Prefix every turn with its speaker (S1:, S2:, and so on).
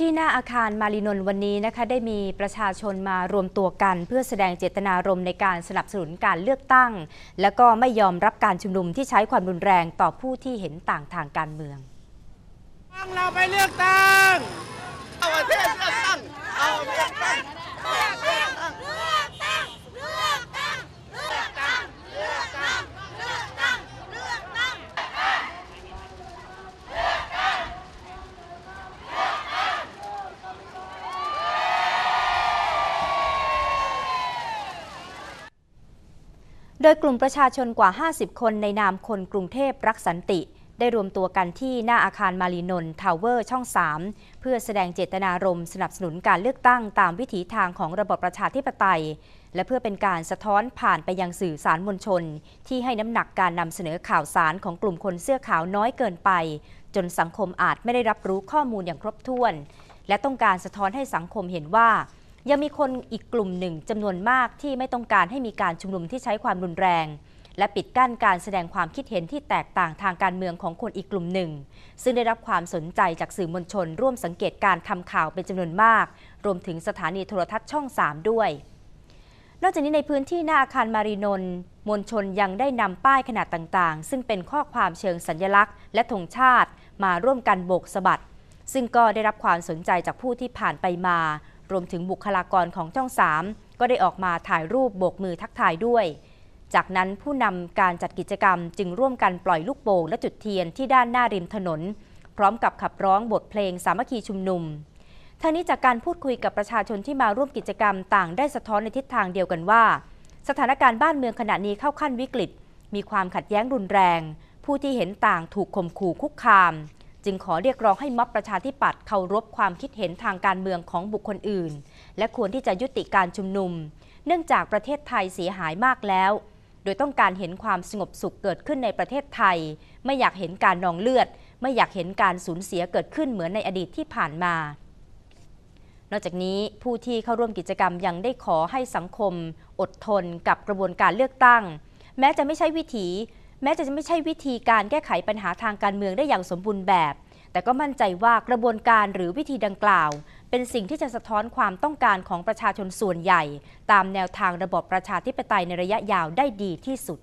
S1: ที่หน้าอาคารมารินน์วันนี้นะคะได้มีประชาชนมารวมตัวกัน เพื่อแสดงเจตนารมณ์ในการสนับสนุนการเลือกตั้ง และก็ไม่ยอมรับการชุมนุมที่ใช้ความรุนแรงต่อผู้ที่เห็นต่างทางการเมือง
S2: ตั้งเราไปเลือกตั้ง
S3: เอาประเทศเลือกตั้ง เอาเลือกตั้ง
S1: โดยกลุ่มประชาชนกว่า 50 คนในนามคนกรุงเทพรักสันติ ได้รวมตัวกันที่หน้าอาคารมารีนนท์ทาวเวอร์ช่อง 3 เพื่อแสดงเจตนารมณ์สนับสนุนการเลือกตั้งตามวิถีทางของระบบประชาธิปไตย และเพื่อเป็นการสะท้อนผ่านไปยังสื่อสารมวลชน ที่ให้น้ำหนักการนำเสนอข่าวสารของกลุ่มคนเสื้อขาวน้อยเกินไป จนสังคมอาจไม่ได้รับรู้ข้อมูลอย่างครบถ้วน และต้องการสะท้อนให้สังคมเห็นว่า ยังมีคนอีกกลุ่มหนึ่งจำนวนมากที่ไม่ต้องการให้มีการชุมนุมที่ใช้ความรุนแรง และปิดกั้นการแสดงความคิดเห็นที่แตกต่างทางการเมืองของคนอีกกลุ่มหนึ่ง ซึ่งได้รับความสนใจจากสื่อมวลชน ร่วมสังเกตการทำข่าวเป็นจำนวนมาก รวมถึงสถานีโทรทัศน์ช่อง 3 ด้วย นอกจากนี้ในพื้นที่หน้าอาคารมารีนน์มวลชนยังได้นำป้ายขนาดต่างๆ ซึ่งเป็นข้อความเชิงสัญลักษณ์ และธงชาติ มาร่วมกันโบกสะบัดซึ่งก็ได้รับความสนใจจากผู้ที่ผ่านไปมา รวมถึงบุคลากรของช่อง 3 ก็ได้ออกมาถ่ายรูปโบกมือทักทายด้วย จากนั้นผู้นำการจัดกิจกรรมจึงร่วมกันปล่อยลูกโป่งและจุดเทียนที่ด้านหน้าริมถนน พร้อมกับขับร้องบทเพลงสามัคคีชุมนุมทั้งนี้จากการพูดคุยกับประชาชนที่มาร่วมกิจกรรมต่างได้สะท้อนในทิศทางเดียวกันว่า สถานการณ์บ้านเมืองขณะนี้เข้าขั้นวิกฤต มีความขัดแย้งรุนแรง ผู้ที่เห็นต่างถูกข่มขู่คุกคาม จึงขอเรียกร้องให้ม็อบประชาธิปัตย์เคารพความคิดเห็นทางการเมืองของบุคคลอื่น และควรที่จะยุติการชุมนุม เนื่องจากประเทศไทยเสียหายมากแล้ว โดยต้องการเห็นความสงบสุขเกิดขึ้นในประเทศไทย ไม่อยากเห็นการนองเลือด ไม่อยากเห็นการสูญเสียเกิดขึ้นเหมือนในอดีตที่ผ่านมานอกจากนี้ผู้ที่เข้าร่วมกิจกรรมยังได้ขอให้สังคม อดทนกับกระบวนการเลือกตั้ง แม้จะไม่ใช่วิถี แม้จะไม่ใช่วิธีการแก้ไขปัญหาทางการเมืองได้อย่างสมบูรณ์แบบ แต่ก็มั่นใจว่ากระบวนการหรือวิธีดังกล่าว เป็นสิ่งที่จะสะท้อนความต้องการของประชาชนส่วนใหญ่ ตามแนวทางระบบประชาธิปไตยในระยะยาวได้ดีที่สุด